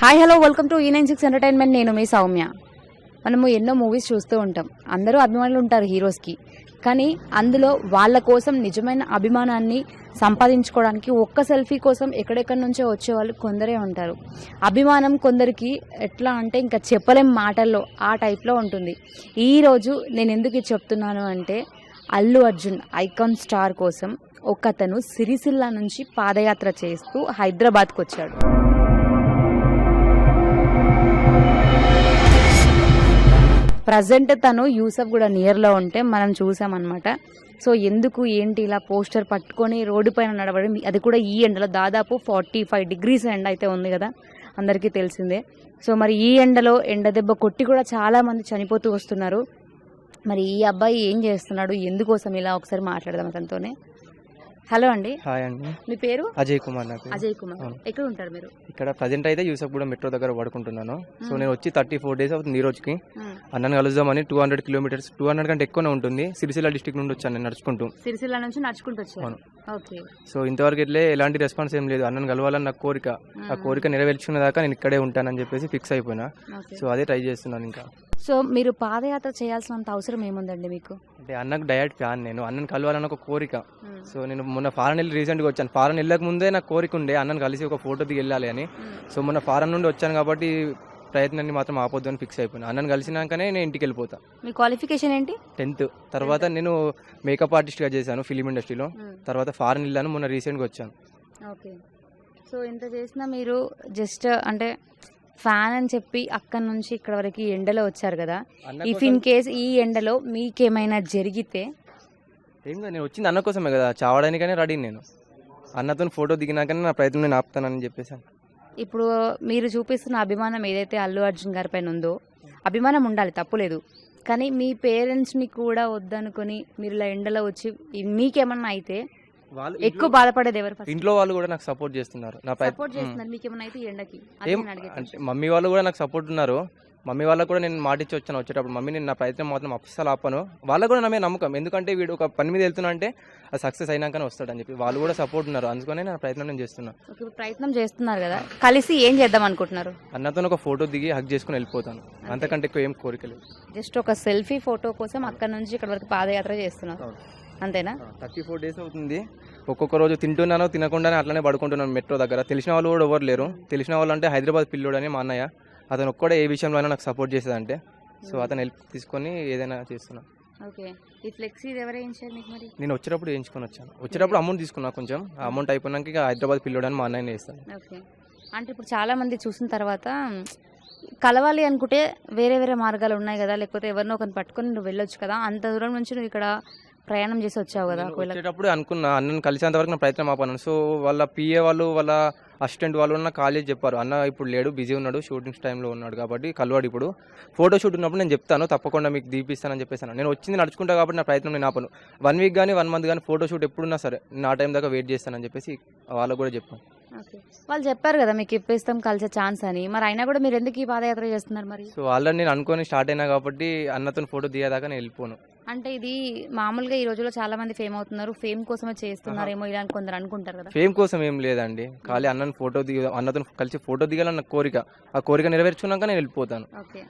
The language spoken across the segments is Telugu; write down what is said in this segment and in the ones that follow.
హాయ్ హలో వెల్కమ్ టు ఈ నైన్ సిక్స్ ఎంటర్టైన్మెంట్ నేను మీ సౌమ్య. మనము ఎన్నో మూవీస్ చూస్తూ ఉంటాం. అందరూ అభిమానులు ఉంటారు హీరోస్కి. కానీ అందులో వాళ్ళ కోసం నిజమైన అభిమానాన్ని సంపాదించుకోవడానికి ఒక్క సెల్ఫీ కోసం ఎక్కడెక్కడి నుంచో వచ్చేవాళ్ళు కొందరే ఉంటారు. అభిమానం కొందరికి ఎట్లా అంటే ఇంకా చెప్పలేం మాటల్లో ఆ టైప్లో ఉంటుంది. ఈరోజు నేను ఎందుకు చెప్తున్నాను అంటే అల్లు అర్జున్ ఐకాన్ స్టార్ కోసం ఒకతను సిరిసిల్ల నుంచి పాదయాత్ర చేస్తూ హైదరాబాద్కు వచ్చాడు ప్రజెంట్ తను యూసఫ్ కూడా నియర్లో ఉంటే మనం చూసామన్నమాట. సో ఎందుకు ఏంటి ఇలా పోస్టర్ పట్టుకొని రోడ్డు పైన నడవడం? అది కూడా ఈ ఎండలో దాదాపు ఫార్టీ ఫైవ్ డిగ్రీస్ ఎండ అయితే ఉంది కదా అందరికీ తెలిసిందే. సో మరి ఈ ఎండలో ఎండ దెబ్బ కొట్టి కూడా చాలామంది చనిపోతూ వస్తున్నారు. మరి ఈ అబ్బాయి ఏం చేస్తున్నాడు? ఎందుకోసం ఇలా ఒకసారి మాట్లాడదాం అతనితోనే. హలో అండి. హాయ్ అండి. మీ పేరు? అజయ్ కుమార్ నాకు అజయ్ కుమార్. ఎక్కడ ఉంటారు మీరు? ఇక్కడ ప్రజెంట్ అయితే యూసఫ్ కూడా మెట్రో దగ్గర పడుకుంటున్నాను. సో. నేను వచ్చి థర్టీ ఫోర్ డేస్ అవుతుంది ఈ రోజుకి. అన్నను కలుద్దామని two hundred kilometres two hundred కంటే ఎక్కువనే ఉంటుంది. సిరిసిల్ల డిస్టిక్ నుండి వచ్చాను నేను నడుచుకుంటూ. సిరిసిల్ల నుంచి నడుచుకుంటూ వచ్చారు. అవును. ఓకే. సో ఇంతవరకు ఇట్లే ఎలాంటి రెస్పాన్స్ ఏం లేదు. అన్నను కలవాలని నా కోరిక. ఆ కోరిక నెరవేర్చుకునే దాకా నేను ఇక్కడే ఉంటానని చెప్పేసి ఫిక్స్ అయిపోయినా. సో అదే ట్రై చేస్తున్నాను ఇంకా. సో మీరు పాదయాత్ర చేయాల్సినంత అవసరం ఏముందండి మీకు? అంటే అన్నకు డయట్ ఫ్యాన్ నేను. అన్నను కలవాలని ఒక కోరిక. సో నేను మొన్న ఫారెన్ వెళ్ళి రీసెంట్గా వచ్చాను. ఫారెన్ వెళ్ళక ముందే నాకు కోరిక ఉండే అన్నను కలిసి ఒక ఫోటో దిగి వెళ్ళాలి అని. సో మొన్న ఫారెన్ నుండి వచ్చాను కాబట్టి ప్రయత్నాన్ని మాత్రం ఆపొద్దు అని ఫిక్స్ అయిపోయినా. అన్నను కలిసినాకనే నేను ఇంటికి వెళ్ళిపోతా. మీ క్వాలిఫికేషన్ ఏంటి? టెన్త్. తర్వాత నేను మేకప్ ఆర్టిస్ట్గా చేశాను ఫిలిం ఇండస్ట్రీలో. తర్వాత ఫారెన్ వెళ్ళాను మొన్న రీసెంట్గా వచ్చాను. ఓకే. సో ఇంత చేసినా మీరు జస్ట్ అంటే ఫ్యాన్ అని చెప్పి అక్కడి నుంచి ఇక్కడ వరకు ఎండలో వచ్చారు కదా. ఇఫ్ ఇన్ కేస్ ఈ ఎండలో మీకేమైనా జరిగితే. ఏం కాదు, నేను వచ్చింది అన్న కోసమే కదా. చావడానికనే రెడీ నేను. అన్నతో ఫోటో దిగినాకనే నా ప్రయత్నం నేను ఆపుతానని చెప్పేసాను ఇప్పుడు మీరు చూపిస్తున్న అభిమానం ఏదైతే అల్లు అర్జున్ గారి పైన ఉందో అభిమానం ఉండాలి తప్పులేదు కానీ మీ పేరెంట్స్ని కూడా వద్దనుకొని మీరు ఇలా ఎండలో వచ్చి మీకేమన్నా అయితే వాళ్ళు ఎక్కువ బాధపడేది ఎవరు ఇంట్లో వాళ్ళు కూడా నాకు సపోర్ట్ చేస్తున్నారు. నా ప్రయత్నం సపోర్ట్ చేస్తున్నారు. మీకేమన్నా అయితే ఈ ఎండకి? అదే ఏం నేను అడిగే అంటే. మమ్మీ వాళ్ళు కూడా నాకు సపోర్ట్ ఉన్నారు. మమ్మీ వాళ్ళకు కూడా నేను మాట ఇచ్చి వచ్చాను వచ్చేటప్పుడు. మమ్మీ నేను నా ప్రయత్నం మాత్రం అస్సలు ఆపను. వాళ్ళకు కూడా నా మీద నమ్మకం. ఎందుకంటే వీడు ఒక పని మీద వెళ్తున్నా అంటే అది సక్సెస్ అయినాకనే వస్తాడని చెప్పి వాళ్ళు కూడా సపోర్ట్ ఉన్నారు. అందుకనే నా ప్రయత్నం నేను చేస్తున్నా. ప్రయత్నం చేస్తున్నారు కదా. కలిసి ఏం చేద్దాం అనుకుంటున్నారు? అన్నతో ఒక ఫోటో దిగి హక్ చేసుకుని వెళ్ళిపోతాను. అంతకంటే ఎక్కువ ఏం కోరిక లేదు. జస్ట్ ఒక సెల్ఫీ ఫోటో కోసం అక్కడ నుంచి ఇక్కడ వరకు పాదయాత్ర చేస్తున్నారు. అంతేనా? థర్టీ ఫోర్ డేస్ అవుతుంది. ఒక్కొక్క రోజు తింటున్నానో తినకుండానే అట్లనే పడుకుంటున్నాను మెట్రో దగ్గర. తెలిసిన వాళ్ళు కూడా ఎవరు లేరు. తెలిసిన వాళ్ళు అంటే హైదరాబాద్ పిల్లోడు అని మా అన్నయ్య. అతను ఒక్కడే ఏ విషయంలో అయినా నాకు సపోర్ట్ చేసేదంటే. సో అతను హెల్ప్ తీసుకొని ఏదైనా చేస్తున్నా. ఓకే. ఈ ఫ్లెక్సీ మీకు మరి? నేను వచ్చేటప్పుడు వేయించుకొని వచ్చాను. వచ్చేటప్పుడు అమౌంట్ తీసుకున్నా కొంచెం. ఆ అమౌంట్ అయిపోయినాక ఇక హైదరాబాద్ పిల్లోడు అని మా అన్నయ్య వేస్తాను. ఓకే. అంటే ఇప్పుడు చాలా మంది చూసిన తర్వాత కలవాలి అనుకుంటే వేరే వేరే మార్గాలు ఉన్నాయి కదా. లేకపోతే ఎవరినో ఒకరిని పట్టుకొని నువ్వు వెళ్ళొచ్చు కదా. అంత దూరం నుంచి నువ్వు ఇక్కడ ప్రయాణం చేసి వచ్చావు కదా ఒకవేళ. వచ్చేటప్పుడు అనుకున్నా అన్నను కలిసేంత వరకు నా ప్రయత్నం ఆపాను. సో వాళ్ళ పిఏ వాళ్ళు వాళ్ళ అసిస్టెంట్ వాళ్ళు నాకు కాల్ చేసి చెప్పారు. అన్న ఇప్పుడు లేడు బిజీ ఉన్నాడు షూటింగ్స్ టైంలో ఉన్నాడు కాబట్టి కలవాడు ఇప్పుడు. ఫోటో షూట్ ఉన్నప్పుడు నేను చెప్తాను తప్పకుండా మీకు దీపిస్తానని చెప్పేసాను. నేను వచ్చింది నడుచుకుంటా కాబట్టి నా ప్రయత్నం నేను ఆపను. వన్ వీక్ కానీ వన్ మంత్ కానీ ఫోటో షూట్ ఎప్పుడున్నా సరే నా టైం దాకా వెయిట్ చేస్తానని చెప్పేసి వాళ్ళకు కూడా చెప్పాను వాళ్ళు చెప్పారు కదా మీకు ఇప్పిస్తాం కలిసే ఛాన్స్ అని. మరి అయినా కూడా మీరు ఎందుకు ఈ పాదయాత్ర చేస్తున్నారు మరి? సో ఆల్రెడీ నేను అనుకొని స్టార్ట్ అయినా కాబట్టి అన్నతో ఫోటో దిగేదాకా నేను వెళ్ళిపోను. అంటే ఇది మామూలుగా ఈ రోజుల్లో చాలా మంది ఫేమ్ అవుతున్నారు. ఫేమ్ కోసమే చేస్తున్నారేమో ఇలా కొందరు అనుకుంటారు కదా. ఫేమ్ కోసం ఏం లేదండి. ఖాళీ అన్నను ఫోటో దిగ అన్నతో కలిసి ఫోటో దిగాలని నా కోరిక. ఆ కోరిక నెరవేర్చుకున్నాక నేను వెళ్ళిపోతాను. ఓకే.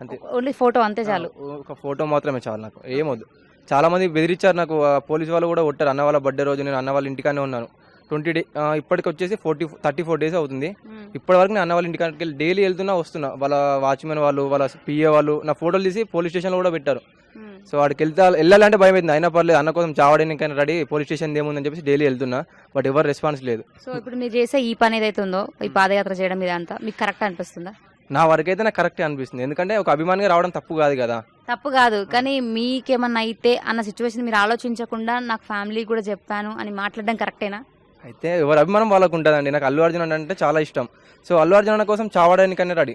అంతే. ఓన్లీ ఫోటో అంతే చాలు. ఒక ఫోటో మాత్రమే చాలు నాకు. ఏమొద్దు చాలా మంది బెదిరించారు నాకు ఆ, పోలీస్ వాళ్ళు కూడా కొట్టారు. అన్న వాళ్ళ బర్త్డే రోజు నేను అన్న వాళ్ళ ఇంటికానే ఉన్నాను. ట్వంటీ డే ఇప్పటికి వచ్చేసి ఫోర్టీ థర్టీ ఫోర్ డేస్ అవుతుంది. ఇప్పటి వరకు నేను అన్న వాళ్ళ ఇంటికాడికి వెళ్ళి డైలీ వెళ్తున్నా వస్తున్నా. వాళ్ళ వాచ్మెన్ వాళ్ళు వాళ్ళ పిఏ వాళ్ళు నా ఫోటోలు తీసి పోలీస్ స్టేషన్లో కూడా పెట్టారు. సో వాడికి వెళ్తా వెళ్ళాలంటే భయం అవుతుంది అయినా పర్లేదు అన్న కోసం చావడానికైనా రెడీ పోలీస్ స్టేషన్ ఏముందని చెప్పేసి డైలీ వెళ్తున్నా. బట్ ఎవరు రెస్పాన్స్ లేదు. సో ఇప్పుడు మీరు చేసే ఈ పని ఏదైతే ఉందో ఈ పాదయాత్ర చేయడం ఇదంతా మీకు కరెక్ట్ అనిపిస్తుందా? నా వరకైతే నాకు కరెక్టే అనిపిస్తుంది. ఎందుకంటే ఒక అభిమానిగా రావడం తప్పు కాదు కదా. తప్పు కాదు. కానీ మీకేమన్నా అయితే అన్న సిచ్యువేషన్ మీరు ఆలోచించకుండా నాకు ఫ్యామిలీ కూడా చెప్పాను అని మాట్లాడడం కరెక్టేనా? అయితే ఎవరి అభిమానం వాళ్ళకు ఉంటుందండి. నాకు అల్లు అర్జున్ అంటే చాలా ఇష్టం. సో అల్లు అర్జున్ కోసం చావడానికనే రెడీ.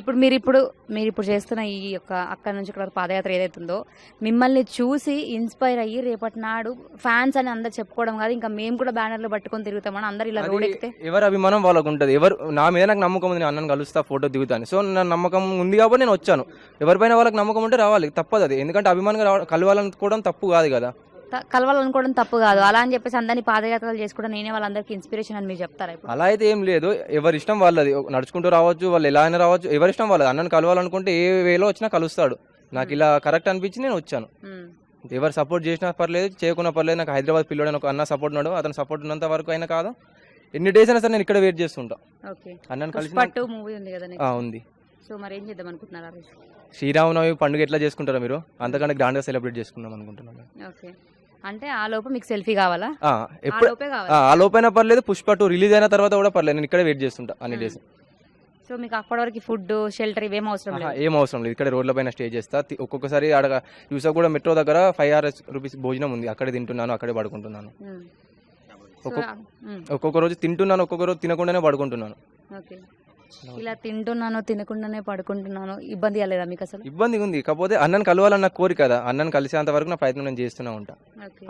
ఇప్పుడు మీరు ఇప్పుడు మీరు ఇప్పుడు చేస్తున్న ఈ యొక్క అక్కడ నుంచి ఇక్కడ పాదయాత్ర ఏదైతే ఉందో మిమ్మల్ని చూసి ఇన్స్పైర్ అయ్యి రేపటి నాడు ఫ్యాన్స్ అని అందరు చెప్పుకోవడం కాదు ఇంకా మేము కూడా బ్యానర్లు పట్టుకొని తిరుగుతామని అందరు ఇలా రోడ్ ఎక్కితే? ఎవరి అభిమానం వాళ్ళకు ఉంటుంది. ఎవరు నా మీద నాకు నమ్మకం ఉంది నేను అన్నను కలుస్తా ఫోటో దిగుతాను సో నా నమ్మకం ఉంది కాబట్టి నేను వచ్చాను. ఎవరిపైన వాళ్ళకి నమ్మకం ఉంటే రావాలి తప్పదు అది. ఎందుకంటే అభిమానంగా రావడం కలవాలనుకోవడం తప్పు కాదు కదా. కలవాలనుకోవడం తప్పు కాదు. అలా అని చెప్పేసి అందరినీ పాదయాత్రలు చేసుకోవడం నేనే వాళ్ళందరికీ ఇన్స్పిరేషన్ అని మీరు చెప్తారా ఇప్పుడు? అలా అయితే ఏం లేదు. ఎవరి ఇష్టం వాళ్ళది నడుచుకుంటూ రావచ్చు వాళ్ళు ఎలా అయినా రావచ్చు. ఎవరి ఇష్టం వాళ్ళది. అన్నని కలవాలనుకుంటే ఏ వేలో వచ్చినా కలుస్తాడు. నాకు ఇలా కరెక్ట్ అనిపించి నేను వచ్చాను. ఎవరు సపోర్ట్ చేసినా పర్లేదు చేయకున్నా పర్లేదు. నాకు హైదరాబాద్ పిల్లడు ఒక అన్న సపోర్ట్ ఉన్నాడు. అతను సపోర్ట్ ఉన్నంత వరకు అయినా కాదు. ఎన్ని డేస్ అయినా సరే నేను ఇక్కడ వెయిట్ చేస్తుంటా. అన్నని కలిసి మూవీ ఉంది కదా సో మరి ఏం చేద్దాం అనుకుంటున్నారు శ్రీరామనవమి పండుగ ఎట్లా చేసుకుంటారా మీరు? అంతకంటే గ్రాండ్గా సెలబ్రేట్ చేసుకుందాం అనుకుంటున్నాను ఓకే. అంటే ఆ లోపు మీకు సెల్ఫీ కావాలా? ఎప్పుడు లోపే ఆ, లోపైనా పర్లేదు పుష్ప టూ రిలీజ్ అయిన తర్వాత కూడా పర్లేదు. నేను ఇక్కడే వెయిట్ చేస్తుంటా అన్ని డేస్. సో మీకు అప్పటి వరకు ఫుడ్ షెల్టర్ ఇవేం అవసరం లేదు? ఏం అవసరం లేదు. ఇక్కడ రోడ్ల పైన స్టే చేస్తా. ఒక్కొక్కసారి ఆడ యూసఫ్ మెట్రో దగ్గర ఫైవ్ ఆర్ఎస్ రూపీస్ భోజనం ఉంది. అక్కడే తింటున్నాను అక్కడే పడుకుంటున్నాను. ఒక్కొక్క- రోజు తింటున్నాను ఒక్కొక్క రోజు తినకుండానే పడుకుంటున్నాను. ఇలా తింటున్నాను తినకుండానే పడుకుంటున్నాను ఇబ్బంది అవ్వలేదా మీకు అసలు? ఇబ్బంది ఉంది. కాకపోతే అన్నని కలవాలన్న కోరిక కదా. అన్నని కలిసేంత వరకు నా ప్రయత్నం నేను చేస్తూనే ఉంటా.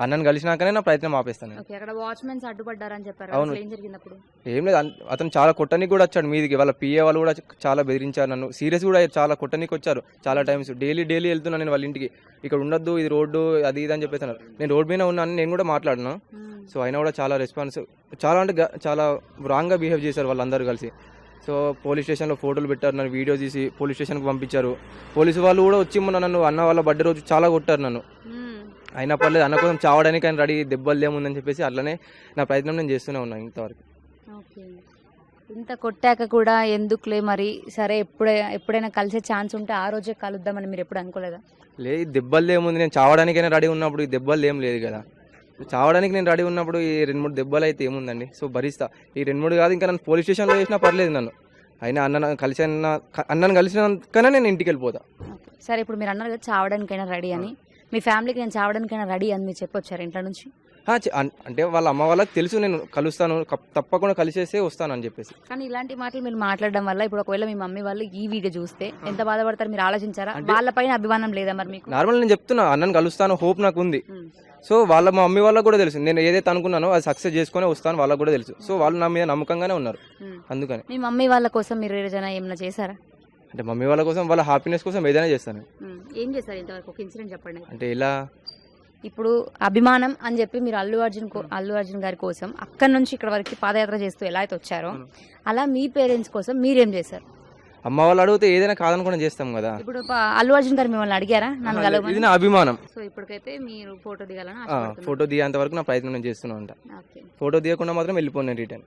అన్నని కలిసినాకనే నా ప్రయత్నం ఆపేస్తాను అక్కడ వాచ్మెన్స్ అడ్డుపడ్డారని చెప్పారు అవును. ఏం జరిగింది అప్పుడు ఏం లేదు. అతను చాలా కొట్టనికి కూడా వచ్చాడు మీదికి. వాళ్ళ పిఏ వాళ్ళు కూడా చాలా బెదిరించారు నన్ను. సీరియస్ కూడా చాలా కొట్టనికి వచ్చారు. చాలా టైమ్స్. డైలీ డైలీ వెళ్తున్నాను నేను వాళ్ళ ఇంటికి. ఇక్కడ ఉండొద్దు ఇది రోడ్డు అది ఇది అని చెప్పేసి నేను రోడ్ మీద ఉన్నాను నేను కూడా మాట్లాడినా. సో అయినా కూడా చాలా రెస్పాన్స్ చాలా అంటే చాలా రాంగ్గా బిహేవ్ చేశారు వాళ్ళందరూ కలిసి. సో పోలీస్ స్టేషన్లో ఫోటోలు పెట్టారు నన్ను వీడియో తీసి పోలీస్ స్టేషన్కి పంపించారు. పోలీసు వాళ్ళు కూడా వచ్చి మొన్న నన్ను అన్న వాళ్ళ బర్త్డే రోజు చాలా కొట్టారు నన్ను. అయినా పర్లేదు అన్న కోసం చావడానికి ఆయన రెడీ దెబ్బలు ఏముందని చెప్పేసి అట్లనే నా ప్రయత్నం నేను చేస్తూనే ఉన్నాను ఇంతవరకు. ఇంత కొట్టాక కూడా ఎందుకులే మరి? సరే ఎప్పుడే ఎప్పుడైనా కలిసే ఛాన్స్ ఉంటే ఆ రోజే కలుద్దామని మీరు ఎప్పుడు అనుకోలేదా? లే ఈ దెబ్బలు ఏముంది నేను చావడానికైనా రెడీ ఉన్నప్పుడు ఈ దెబ్బలు ఏం లేదు కదా. చావడానికి నేను రెడీ ఉన్నప్పుడు ఈ రెండు మూడు దెబ్బలు అయితే ఏముందండి? సో భరిస్తా. ఈ రెండు మూడు కాదు ఇంకా నన్ను పోలీస్ స్టేషన్లో వేసినా పర్లేదు నన్ను. అయినా అన్న కలిసి అన్న అన్నను కలిసినాకనే నేను ఇంటికి వెళ్ళిపోతా. సరే ఇప్పుడు మీరు అన్నారు కదా చావడానికైనా రెడీ అని. మీ ఫ్యామిలీకి నేను చావడానికైనా రెడీ అని మీరు చెప్పొచ్చారు ఇంట్లో నుంచి? అంటే వాళ్ళ అమ్మ వాళ్ళకి తెలుసు నేను కలుస్తాను తప్పకుండా కలిసేసే వస్తాను అని చెప్పేసి. కానీ ఇలాంటి మాటలు మీరు మాట్లాడడం వల్ల ఇప్పుడు ఒకవేళ మీ మమ్మీ వాళ్ళు ఈ వీడియో చూస్తే ఎంత బాధపడతారు మీరు ఆలోచించారా? వాళ్ళపైన అభిమానం లేదా మరి మీకు? నార్మల్ నేను చెప్తున్నా అన్నను కలుస్తాను హోప్ నాకు ఉంది. సో వాళ్ళ మా మమ్మీ వాళ్ళకి కూడా తెలుసు నేను ఏదైతే అనుకున్నానో అది సక్సెస్ చేసుకొని వస్తాను వాళ్ళకి కూడా తెలుసు. సో వాళ్ళు నా మీద నమ్మకంగానే ఉన్నారు. అందుకని. మీ మమ్మీ వాళ్ళ కోసం మీరు ఏదైనా ఏమైనా చేశారా? అంటే మమ్మీ వాళ్ళ కోసం వాళ్ళ హ్యాపీనెస్ కోసం ఏదైనా చేస్తాను. ఏం చేశారు ఇంతవరకు? ఒక ఇన్సిడెంట్ చెప్పండి. అంటే ఇలా ఇప్పుడు అభిమానం అని చెప్పి మీరు అల్లు అర్జున్ అల్లు అర్జున్ గారి కోసం అక్కడి నుంచి ఇక్కడ వరకు పాదయాత్ర చేస్తూ ఎలా అయితే వచ్చారో. అలా మీ పేరెంట్స్ కోసం మీరేం చేశారు? అమ్మ వాళ్ళు అడిగితే ఏదైనా కాదనుకుని చేస్తాం కదా. ఇప్పుడు అల్లు అర్జున్ గారు మిమ్మల్ని అడిగారా? నన్ను ఇది నా అభిమానం. సో ఇప్పటికైతే మీరు ఫోటో దిగాలని. ఫోటో దిగేంత వరకు నా ప్రయత్నం నేను చేస్తూనే ఉంటా ఫోటో తీయకుండా మాత్రం వెళ్ళిపోను నేను రిటర్న్.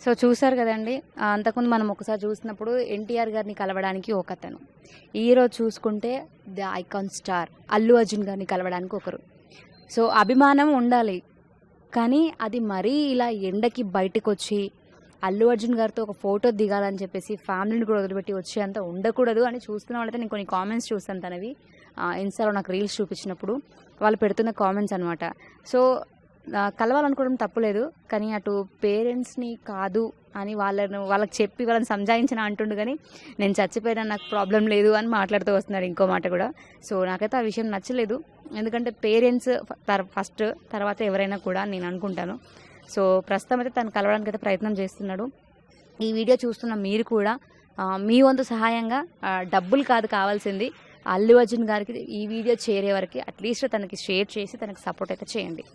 సో చూసారు కదండి అంతకుముందు మనం ఒకసారి చూసినప్పుడు ఎన్టీఆర్ గారిని కలవడానికి ఒక అతను ఈరోజు చూసుకుంటే the icon star Allu Arjun గారిని కలవడానికి ఒకరు. సో అభిమానం ఉండాలి కానీ అది మరీ ఇలా ఎండకి బయటకు వచ్చి అల్లు అర్జున్ గారితో ఒక ఫోటో దిగాలని చెప్పేసి ఫ్యామిలీని కూడా వదిలిపెట్టి వచ్చి అంత ఉండకూడదు అని చూస్తున్న వాళ్ళైతే నేను కొన్ని కామెంట్స్ చూస్తాను తనవి. ఇన్స్టాలో నాకు రీల్స్ చూపించినప్పుడు వాళ్ళు పెడుతున్న కామెంట్స్ అనమాట సో కలవాలనుకోవడం తప్పులేదు కానీ అటు పేరెంట్స్ని కాదు అని వాళ్ళను వాళ్ళకి చెప్పి వాళ్ళని సంజాయించిన అంటుండు కానీ నేను చచ్చిపోయినా నాకు ప్రాబ్లం లేదు అని మాట్లాడుతూ వస్తున్నాడు ఇంకో మాట కూడా. సో నాకైతే ఆ విషయం నచ్చలేదు. ఎందుకంటే పేరెంట్స్ ఫస్ట్ తర్వాత ఎవరైనా కూడా నేను అనుకుంటాను. సో ప్రస్తుతం అయితే తను కలవడానికి అయితే ప్రయత్నం చేస్తున్నాడు. ఈ వీడియో చూస్తున్న మీరు కూడా మీ వంతు సహాయంగా డబ్బులు కాదు కావాల్సింది అల్లు అర్జున్ గారికి ఈ వీడియో చేరే వరకు అట్లీస్ట్ తనకి షేర్ చేసి తనకి సపోర్ట్ అయితే చేయండి.